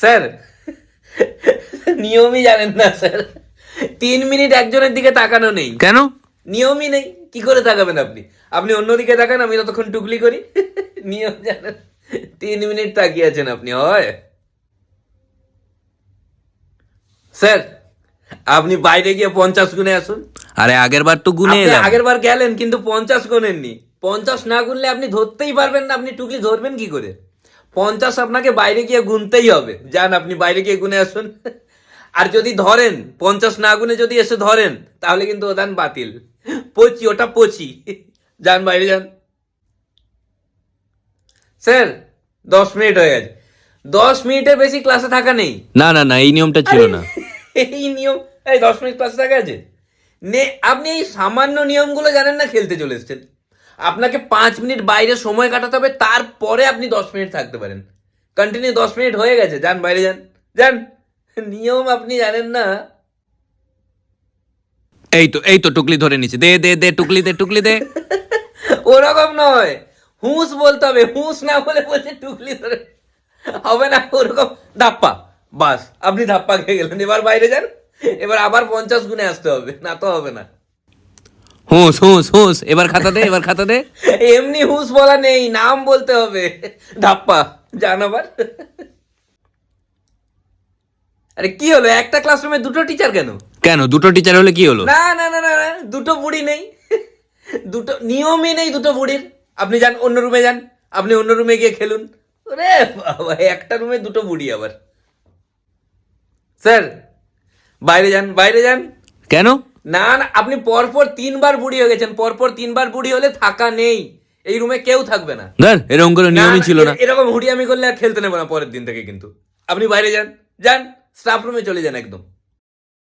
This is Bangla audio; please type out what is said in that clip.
স্যার নিয়মই জানেন না স্যার। তিন মিনিট একজনের দিকে তাকানো নেই। কেন? নিয়মই নেই। কি করে তাকাবেন আপনি? আপনি অন্যদিকে তাকান আমি ততক্ষণ টুকলি করি। নিয়ম জানেন। তিন মিনিট তাকিয়ে আছেন আপনি হয়। স্যার আপনি বাইরে গিয়ে পঞ্চাশ গুনে আসুন। আরে আগের বার তো গুনে আগের বার গেলেন কিন্তু পঞ্চাশ গুনেননি পঞ্চাশ না গুনলে আপনি ধরতেই পারবেন না আপনি টুকলি ধরবেন কি করে? পঞ্চাশ আপনাকে বাইরে গিয়ে গুনতেই হবে। যান আপনি বাইরে গিয়ে গুনে আসুন। আর যদি ধরেন পঞ্চাশ না গুনে যদি এসে ধরেন তাহলে কিন্তু ওদান বাতিল। পচি ওটা পচি। যান বাইরে যান। স্যার দশ মিনিট হয়ে গেছে। দশ মিনিটের বেশি ক্লাসে থাকা নেই। না না না এই নিয়মটা ছিল না। এই নিয়ম এই দশ মিনিট ক্লাসে থাকা আছে? নে আপনি এই সামান্য নিয়মগুলো জানেন না খেলতে চলে এসছেন। আপনাকে পাঁচ মিনিট বাইরে সময় কাটাতে হবে তারপরে আপনি দশ মিনিট থাকতে পারেন। কন্টিনিউ দশ মিনিট হয়ে গেছে। যান বাইরে যান। যান। নিয়ম আপনি জানেন না। এই তো এই তো টুকলি ধরে নিচ্ছে দে দে দে টুকলি দে টুকলি দে। ওরকম নয়। হুঁস বলতে হবে। হুঁস না বলে বলছে টুকলি ধরে। হবে না ওরকম ধাপ্পা। বাস আপনি ধাপ্পা খেয়ে গেলেন। এবার বাইরে যান। এবার আবার পঞ্চাশ গুণে আসতে হবে। না তো হবে না। হুঁস হুঁস হুঁস এবার খাতা দে এবার খাতা দে। এমনি হুঁস বলা নেই নাম বলতে হবে। ধাপ্পা জান আবার। আরে কি হলো? একটা ক্লাসরুমে দুটো টিচার কেন? কেন? দুটো টিচার হলে কি হলো? না না না না দুটো বুড়ি নেই। দুটো নিয়মই নেই দুটো বুড়ির। আপনি যান অন্য রুমে যান। আপনি অন্য রুমে গিয়ে খেলুন। ওরে বাবা একটা রুমে দুটো বুড়ি আবার। স্যার বাইরে যান বাইরে যান। কেন? না না আপনি পরপর তিনবার বুড়ি হয়ে গেছেন পরপর তিনবার বুড়ি হলে থাকা নেই। এই রুমে কেউ থাকবে না। দেন এরকম করে নিয়মই ছিল না। এরকম হুড়ি আমি করলে আর খেলতে নেব না পরের দিন থেকে কিন্তু। আপনি বাইরে যান যান স্টাফ রুমে চলে যান একদম।